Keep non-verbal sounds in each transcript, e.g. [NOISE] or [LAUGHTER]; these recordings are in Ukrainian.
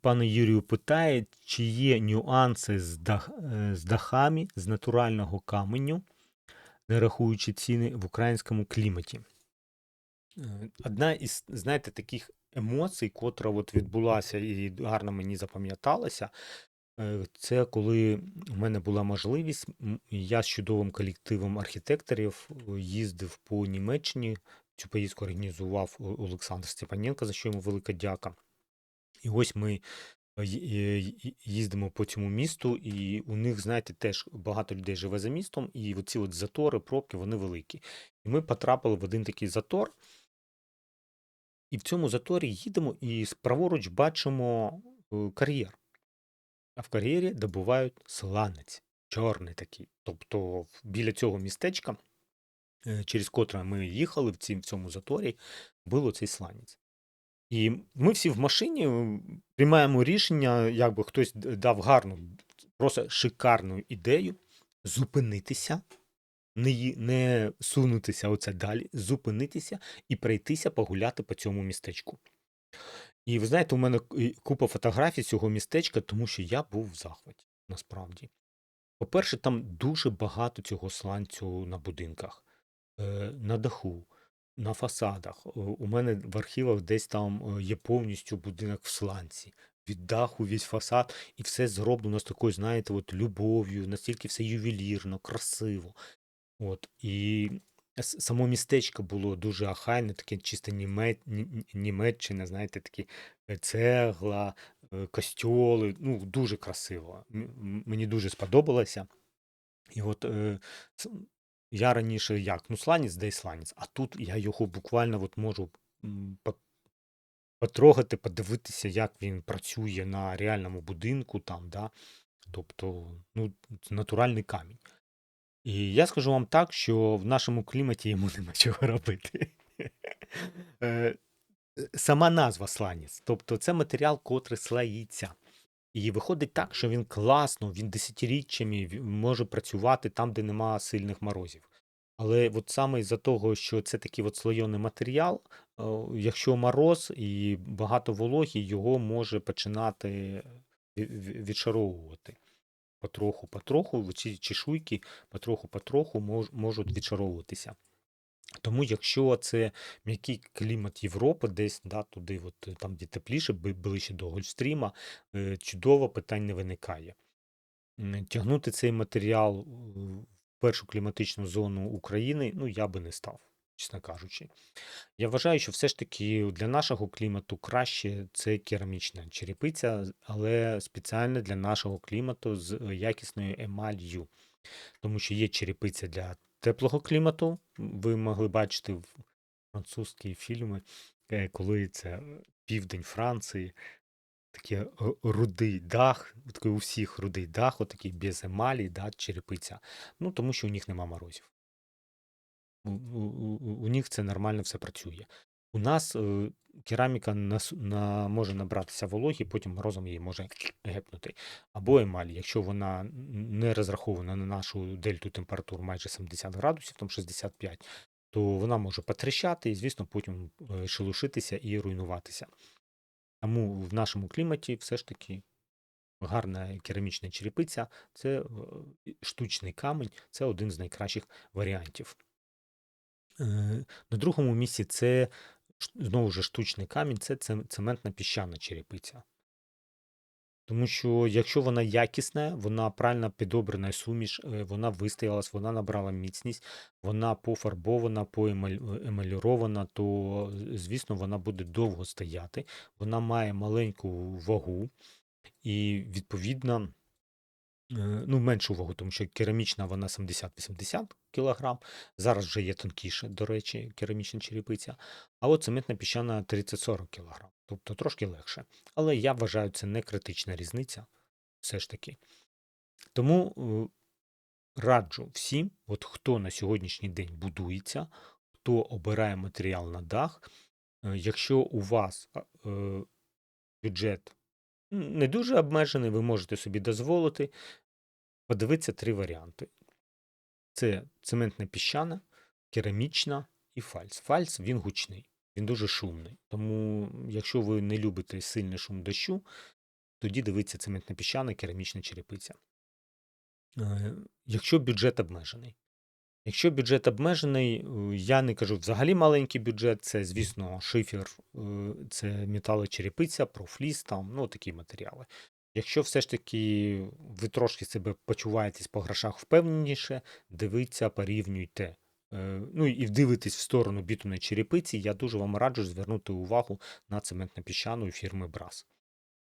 Пане Юрію питає, чи є нюанси з, дах, е, з дахами з натурального каменю, не рахуючи ціни в українському кліматі. Е, Одна із, знаєте, таких емоцій, котра от відбулася і гарно мені запам'яталася, е, це коли у мене була можливість, я з чудовим колективом архітекторів їздив по Німеччині. Цю поїздку організував Олександр Степаненко, за що йому велика дяка. І ось ми е, їздимо по цьому місту, і у них, знаєте, теж багато людей живе за містом, і оці от затори, пробки, вони великі. І ми потрапили в один такий затор, і в цьому заторі їдемо, і праворуч бачимо е, кар'єр. А в кар'єрі добувають сланець, чорний такий. Тобто біля цього містечка, е, через котре ми їхали в цьому заторі, було цей сланець. І ми всі в машині приймаємо рішення, якби хтось дав гарну, просто шикарну ідею зупинитися, не, не сунутися оце далі, зупинитися і пройтися погуляти по цьому містечку. І ви знаєте, у мене купа фотографій цього містечка, тому що я був в захваті, насправді. По-перше, там дуже багато цього сланцю на будинках, е, на даху, на фасадах. У мене в архівах десь там е, є повністю будинок в сланці. Від даху, весь фасад, і все зроблено з такою, знаєте, от любов'ю, настільки все ювелірно, красиво. От, і само містечко було дуже ахайне, таке чисто німе, ні- ні- Німеччина, знаєте, такі е, цегла, е, костьоли, ну, дуже красиво. Мені дуже сподобалося. І от я раніше як? Ну, сланець, де сланець, а тут я його буквально от можу потрогати, подивитися, як він працює на реальному будинку там, да? Тобто, ну, натуральний камінь. І я скажу вам так, що в нашому кліматі йому [LAUGHS] нема чого робити. Е, Сама назва сланець, тобто це матеріал, котрий слаїться. І виходить так, що він класно, він десятиріччями може працювати там, де нема сильних морозів. Але от саме із-за того, що це такий от слойоний матеріал, е, якщо мороз і багато вологі, його може починати ві- відшаровувати. Потроху, потроху, ці чешуйки потроху-потроху можуть відшаровуватися. Тому, якщо це м'який клімат Європи, десь да, туди, от, е, там, де тепліше, ближче до Гольфстріма, е, чудово питань не виникає. Тягнути цей матеріал е, в першу кліматичну зону України, ну, я би не став, чесно кажучи. Я вважаю, що все ж таки для нашого клімату краще це керамічна черепиця, але спеціально для нашого клімату з якісною емалью. Тому що є черепиця для теплого клімату. Ви могли бачити в французькі фільми, е, коли це е, південь Франції, такий е, рудий дах, такий у всіх рудий дах, отакий без емалі, да, черепиця. Ну, тому що у них нема морозів. У, у, у, у них це нормально все працює. У нас е, кераміка нас, на, може набратися вологі, потім морозом її може гепнути. Або емаль, якщо вона не розрахована на нашу дельту температур майже 70 градусів, там 65, то вона може потріщати і, звісно, потім е, шелушитися і руйнуватися. Тому в нашому кліматі все ж таки гарна керамічна черепиця це е, штучний камінь, це один з найкращих варіантів. Е, На другому місці це знову ж штучний камінь, це цементна піщана черепиця. Тому що якщо вона якісна, вона правильно підобрана суміш, е, вона вистоялась, вона набрала міцність, вона пофарбована, поемалюрована, то, е, звісно, вона буде довго стояти. Вона має маленьку вагу і, відповідно, Ну, меншу вагу, тому що керамічна вона 70-80 кг. Зараз вже є тонкіше, до речі, керамічна черепиця. А от цементна піщана 30-40 кг. Тобто трошки легше. Але я вважаю, це не критична різниця, все ж таки. Тому е, раджу всім, от хто на сьогоднішній день будується, хто обирає матеріал на дах, е, якщо у вас е, бюджет не дуже обмежений, ви можете собі дозволити подивитися три варіанти. Це цементна піщана, керамічна і фальц. Фальц він гучний, він дуже шумний. Тому, якщо ви не любите сильний шум дощу, тоді дивиться цементна піщана, керамічна черепиця. Е, Якщо бюджет обмежений. Якщо бюджет обмежений, е, я не кажу взагалі маленький бюджет, це, звісно, шифер, е, це металочерепиця, профліс, там, ну, такі матеріали. Якщо все ж таки ви трошки себе почуваєтесь по грошах впевненіше, дивіться, порівнюйте. Е, Ну і дивитесь в сторону бітумної черепиці, я дуже вам раджу звернути увагу на цементно-піщану фірми Брас.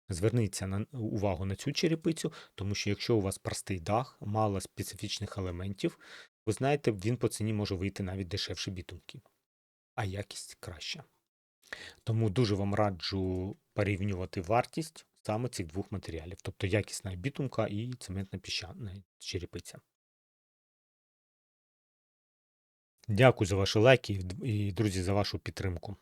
Зверніться на увагу на цю черепицю, тому що якщо у вас простий дах, мало специфічних елементів, ви знаєте, він по ціні може вийти навіть дешевше бітумки, а якість краща. Тому дуже вам раджу порівнювати вартість саме цих двох матеріалів, тобто якісна бітумка і цементна піщана черепиця. Дякую за ваші лайки і, друзі, за вашу підтримку.